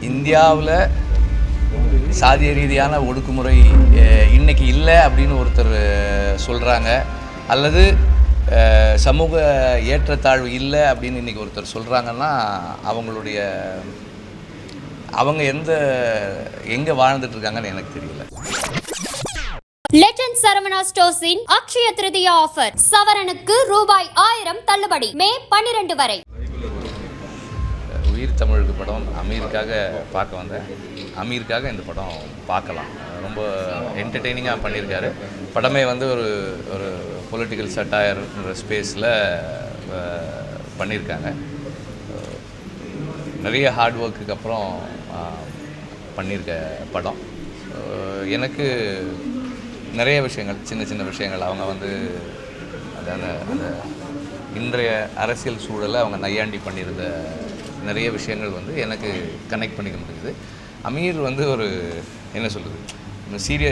இந்தியாவில் சாதிய ரீதியான ஒடுக்குமுறை இன்னைக்கு இல்லை அப்படின்னு ஒருத்தர் சொல்கிறாங்க அல்லது சமூக ஏற்றத்தாழ்வு இல்லை அப்படின்னு இன்னைக்கு ஒருத்தர் சொல்கிறாங்கன்னா அவங்களுடைய அவங்க எந்த எங்கே வாழ்ந்துட்டுருக்காங்கன்னு எனக்கு தெரியல. லெஜண்ட் சரவணா ஸ்டோர்ஸின் அக்ஷய திருதியா ஆஃபர். சவரனுக்கு ரூபாய் ஆயிரம் தள்ளுபடி. மே பன்னிரண்டு வரை. உயிர் தமிழுக்கு படம் அமீருக்காக பார்க்க வந்தேன். அமீருக்காக இந்த படம் பார்க்கலாம். ரொம்ப என்டர்டெய்னிங்காக பண்ணியிருக்காரு. படமே வந்து ஒரு ஒரு பொலிட்டிக்கல் சட்டாயர்ன்ற ஸ்பேஸில் பண்ணியிருக்காங்க. நிறைய ஹார்ட் ஒர்க்குக்கு அப்புறம் பண்ணியிருக்க படம். எனக்கு நிறைய விஷயங்கள் சின்ன சின்ன விஷயங்கள். அவங்க வந்து அந்த அந்த இன்றைய அரசியல் சூழலை அவங்க நையாண்டி பண்ணியிருந்த நிறைய விஷயங்கள் வந்து எனக்கு கனெக்ட் பண்ணிக்க முடியுது. அமீர் வந்து ஒரு என்ன சொல்கிறது சீரிய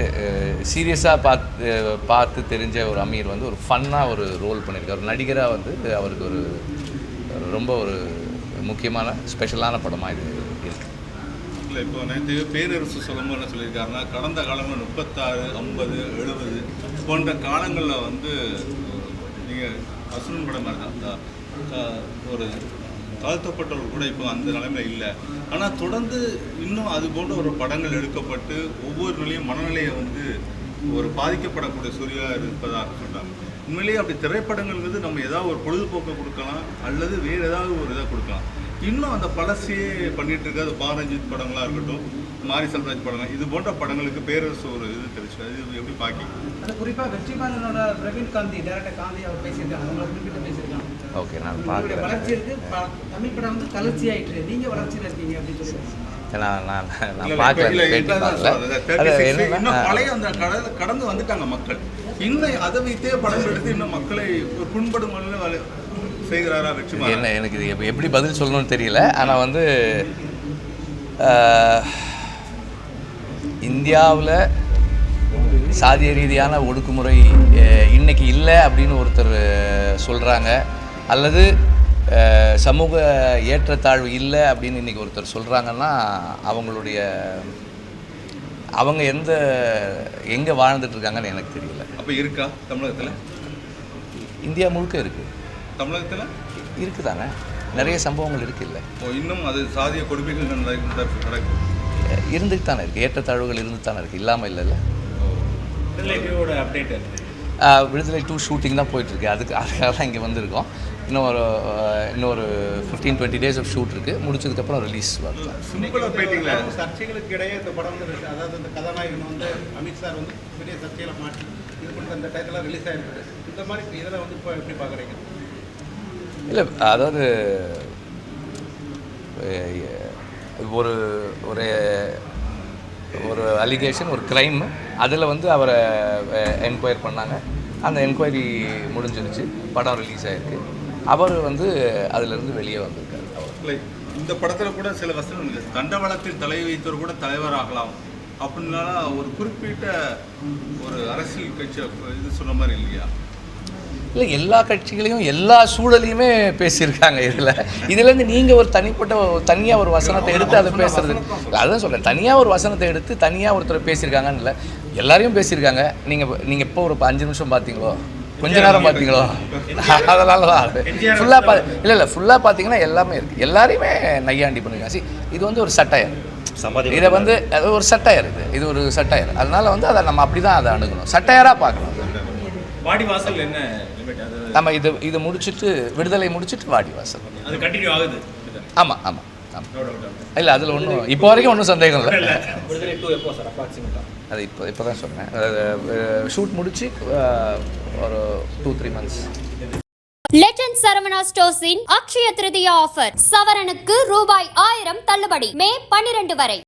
சீரியஸாக பார்த்து பார்த்து தெரிஞ்ச ஒரு அமீர் வந்து ஒரு ஃபன்னாக ஒரு ரோல் பண்ணியிருக்காரு ஒரு நடிகராக வந்து அவருக்கு ஒரு ரொம்ப ஒரு முக்கியமான ஸ்பெஷலான படமாக இது இருக்குது இல்லை இப்போ நேற்று பேரரசு சொல்லும்போது என்ன சொல்லியிருக்காருன்னா கடந்த காலங்கள் முப்பத்தாறு ஐம்பது எழுபது போன்ற காலங்களில் வந்து நீங்கள் அசுரன் படம் மாதிரி தான். அந்த, ஒரு தாழ்த்தப்பட்டவர்கள் கூட இப்போ அந்த நிலைமையில இல்லை. ஆனால் தொடர்ந்து இன்னும் அது போன்ற ஒரு படங்கள் எடுக்கப்பட்டு ஒவ்வொரு நிலையும் மனநிலையை வந்து ஒரு பாதிக்கப்படக்கூடிய சூழலாக இருப்பதாக சொல்கிறாங்க உண்மையிலேயே அப்படி திரைப்படங்கள்ங்கிறது நம்ம ஏதாவது ஒரு பொழுதுபோக்கை கொடுக்கலாம் அல்லது வேறு ஏதாவது ஒரு இதை கொடுக்கலாம். இன்னும் அந்த பழசையே பண்ணிட்டு இருக்காது பாரஞ்சித் படங்களாக இருக்கட்டும் மாரி செல்வராஜ் படங்கள் இது போன்ற படங்களுக்கு பேரரசு ஒரு இது தெரிச்சு அது எப்படி பார்க்கிங்க அது குறிப்பாக வெற்றிமாறனோட பிரவீன் காந்தி டேரக்டர் காந்தி அவர் பேசியிருக்காங்க அவங்களை குறிப்பிட்டு பேசியிருக்காங்க. ஓகே நான் பார்க்குறேன். வளர்ச்சி இருக்கு. ப- தமிழ் படம் வந்து தளர்ச்சி ஆயிட்டு நீங்க வளர்ச்சியில் இருக்கீங்க அப்படின்னு சொல்லி நான் நான் நான் பார்க்கல இல்ல, பேட்டி பார்க்கல. சொல்றது. அது 36 என்னன்னா இன்னும் பழைய அந்த கடல கடந்து வந்துட்டாங்க மக்கள். இன்னும் அதை வைத்தே படம் எடுத்து இன்னும் மக்களை ஒரு புண்படும் செய்கிறாரா வெற்றி என்ன எனக்கு இது எப்ப- எப்படி பதில் சொல்லணும்னு தெரியல. ஆனால் வந்து இந்தியாவில் சாதிய ரீதியான ஒடுக்குமுறை இன்னைக்கு இல்லை அப்படின்னு ஒருத்தர் சொல்கிறாங்க அல்லது சமூக ஏற்றத்தாழ்வு இல்லை அப்படின்னு இன்னைக்கு ஒருத்தர் சொல்கிறாங்கன்னா அவங்களுடைய அவங்க எந்த எங்கே வாழ்ந்துட்டு இருக்காங்கன்னு எனக்கு தெரியல. அப்போ இருக்கா தமிழகத்தில்? இந்தியா முழுக்க இருக்குது தமிழகத்தில்? இருக்குது தானே நிறைய சம்பவங்கள் இருக்குல்ல ஓ, இன்னும் அது சாதிய கொடுமைகள் நடக்கு- நடக்குது இருந்துட்டு தானே இருக்குது ஏற்றத்தாழ்வுகள் இருந்துட்டு தானே இருக்குது இல்லாமல் இல்லைல்ல விடுதலை டூ ஷூட்டிங் தான் போயிட்டுருக்கு அதுக்கு அதுக்காக தான் இங்கே வந்திருக்கோம். இன்னும் ஒரு இன்னும் ஒரு fifteen twenty days of shoot இருக்குது முடிச்சதுக்கப்புறம் ரிலீஸ் வரலாம் சிம்பிளாக போயிட்டீங்களா? சர்ச்சைகளுக்கு இடையே இந்த படம் வந்து அதாவது இந்த கதாநாயகன் வந்து அமித் சார் வந்து பெரிய சர்ச்சையில மாட்டி இது பண்ணுற அந்த டயத்தில் ரிலீஸ் ஆயிருக்குது இந்த மாதிரி இதில் வந்து இப்போ எப்படி பார்க்குறீங்க? இல்லை அதாவது ஒரு ஒரு ஒரு அலிகேஷன் ஒரு க்ரைம் அதில் வந்து அவரை என்கொயர் பண்ணாங்க. அந்த என்கொயரி முடிஞ்சிருச்சு. படம் ரிலீஸ் ஆகிருக்கு அவர் வந்து அதிலிருந்து வெளியே வந்திருக்காரு. அவர் இந்த படத்தில் கூட சில வசனம் இருக்கு. தண்டவாளத்தில் தலை வைத்தவர் கூட தலைவர் ஆகலாம். அப்படின்னா ஒரு குறிப்பிட்ட ஒரு அரசியல் கட்சி இது சொன்ன மாதிரி இல்லையா? இல்லை எல்லா கட்சிகளையும் எல்லா சூழலையுமே பேசியிருக்காங்க இதில். இதுலேருந்து நீங்கள் ஒரு தனிப்பட்ட தனியாக ஒரு வசனத்தை எடுத்து அதை பேசுறது. அதான் சொல்கிறேன் தனியாக ஒரு வசனத்தை எடுத்து தனியாக ஒருத்தர் பேசியிருக்காங்கன்னு இல்லை. எல்லாரையும் பேசியிருக்காங்க. நீங்கள் நீங்கள் இப்போ ஒரு அஞ்சு நிமிஷம் பார்த்தீங்களோ? கொஞ்ச நேரம் பார்த்தீங்களோ அதனால தான் ஃபுல்லாக பா இல்லை இல்லை ஃபுல்லாக பார்த்தீங்கன்னா எல்லாமே இருக்குது எல்லாரையுமே நையாண்டி பண்ணிருக்காங்க See, இது வந்து ஒரு சட்டையர். இதை வந்து அது ஒரு சட்டையர் இது. இது ஒரு சட்டையர். அதனால வந்து அதை நம்ம அப்படி தான் அதை அணுகணும். சட்டையராக பார்க்கணும். வாடி வாசல் என்ன நம்ம இது இது முடிச்சுட்டு விடுதலை முடிச்சுட்டு வாடி வாசல். அது கண்டினியூ ஆகுது. ஆமாம் ஆமாம் ஆமாம் இல்லை அதில் ஒன்றும் இப்போ வரைக்கும் ஒன்றும் சந்தேகம் இல்லை. அது இப்போ இப்போ தான் சொன்னேன் ஷூட் முடிச்சு ஒரு two three months legend Saravana ஸ்டோர்ஸின் Akshaya Tritiya offer சவரனுக்கு ரூபாய் ஆயிரம் தள்ளுபடி. மே பன்னிரண்டு வரை.